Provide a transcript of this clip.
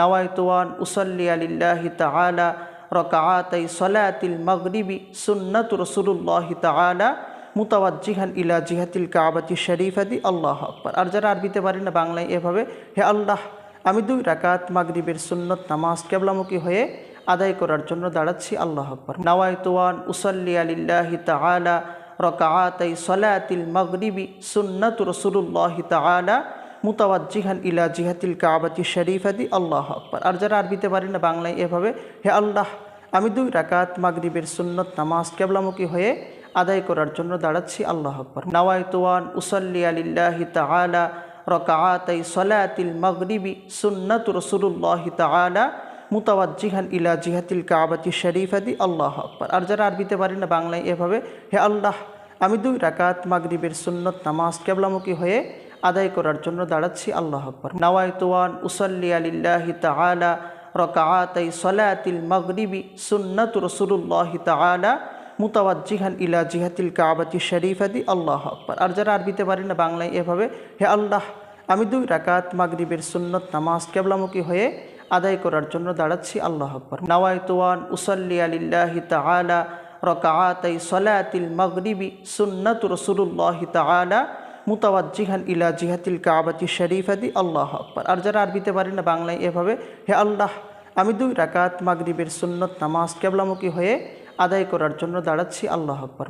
নাওয়াইতুয়ান উসল্লি আলিল্লাহি তাআলা রকাআতাই সলাতিল মাগরিবি সুন্নাত রসুল্লাহ তাআলা মুতাওয়াজ্জিহান ইলা জিহাতিল কাবাতি শরীফাদি আল্লাহ আকবার। আর যারা আরবিতে পারি না, বাংলায় এভাবে, হে আল্লাহ, আমি দুই রাকাত মাগরিবের সুন্নত নামাজ কেবলামুখী হয়ে আদায় করার জন্য দাঁড়াচ্ছি, আল্লাহ আকবার। নাওয়াইতুয়ান উসল্লি আলিল্লাহি তাআলা রকাআতাই সলাতিল মাগরিবি সুন্নাত রসুল্লাহ তাআলা মুতাওয়াজ্জিহান ইলা জিহাতিল কাবাতি শরীফাদি আল্লাহ আকবার। আর যারা আরবিতে পারি না, বাংলায় এভাবে, হে আল্লাহ, আমি দুই রাকাত মাগরিবের সুন্নত নামাজ কেবলামুখী হয়ে আদায় করার জন্য দাঁড়াচ্ছি, আল্লাহ আকবার। নাওয়াইতুয়ান উসল্লি আলিল্লাহি তাআলা রকাআতাই সলাতিল মাগরিবি সুন্নাত রসুল্লাহ তাআলা মুতাওয়াজ্জিহান ইলা জিহাতিল কাবাতি শরীফাদি আল্লাহ আকবার। আর যারা আরবিতে পারি না, বাংলায় এভাবে, হে আল্লাহ, আমি দুই রাকাত মাগরিবের সুন্নত নামাজ কেবলামুখী হয়ে আদায় করার জন্য দাঁড়াচ্ছি, আল্লাহ আকবার। নাওয়াইতুয়ান উসল্লি আলিল্লাহি তাআলা রকাআতাই সলাতিল মাগরিবি সুন্নাত রসুল্লাহ তাআলা মুতাওয়াজ্জিহান ইলা জিহাতিল কাবাতি শরীফাদি আল্লাহ আকবার। আর যারা আরবিতে পারি না, বাংলায় এভাবে, হে আল্লাহ, আমি দুই রাকাত মাগরিবের সুন্নত নামাজ কেবলামুখী হয়ে আদায় করার জন্য দাঁড়াচ্ছি, আল্লাহ আকবার। নাওয়াইতুয়ান উসল্লি আলিল্লাহি তাআলা রকাআতাই সলাতিল মাগরিবি সুন্নাত রসুল্লাহ তাআলা মুতাওয়াজ্জিহান ইলা জিহাতিল কাবাতি শরীফাদি আল্লাহ আকবর। আর যারা আরবিতে পারি না, বাংলায় এভাবে, হে আল্লাহ, আমি দুই রাকাত মাগরিবের সুন্নত নামাজ কেবলামুখী হয়ে আদায় করার জন্য দাঁড়াচ্ছি, আল্লাহ আকবার।